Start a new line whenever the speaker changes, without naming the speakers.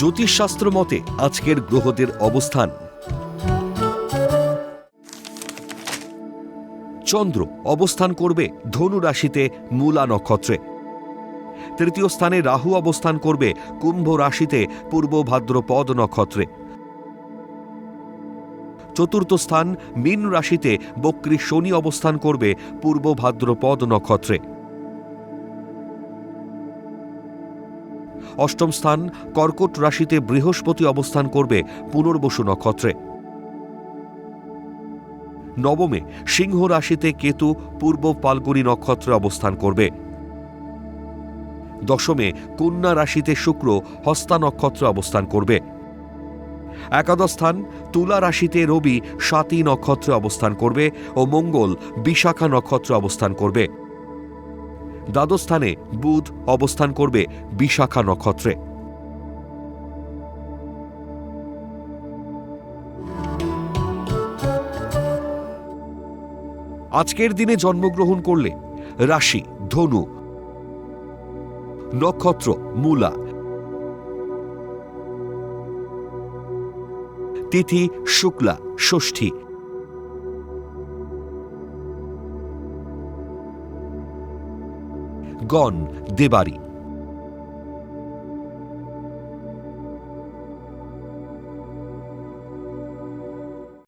জ্যোতিষশাস্ত্র মতে আজকের গ্রহদের অবস্থান। চন্দ্র অবস্থান করবে ধনু রাশিতে মূলা নক্ষত্রে। তৃতীয় স্থানে রাহু অবস্থান করবে কুম্ভ রাশিতে পূর্ব ভাদ্রপদ নক্ষত্রে। চতুর্থ স্থান মীন রাশিতে বক্রী শনি অবস্থান করবে পূর্ব ভাদ্রপদ নক্ষত্রে। অষ্টম স্থান কর্কট রাশিতে বৃহস্পতি অবস্থান করবে পুনর্বসু নক্ষত্রে। নবমে সিংহ রাশিতে কেতু পূর্ব পালগুনি নক্ষত্রে অবস্থান করবে। দশমে কন্যা রাশিতে শুক্র হস্তা নক্ষত্রে অবস্থান করবে। একাদশ স্থান তুলা রাশিতে রবি, সাতী নক্ষত্রে অবস্থান করবে ও মঙ্গল, বিশাখা নক্ষত্রে অবস্থান করবে। দ্বাদশ স্থানে বুধ অবস্থান করবে বিশাখা নক্ষত্রে। আজকের দিনে জন্মগ্রহণ করলে রাশি, ধনু, নক্ষত্র, মূলা, তিথি, শুক্লা, ষষ্ঠী গণ দেবারী।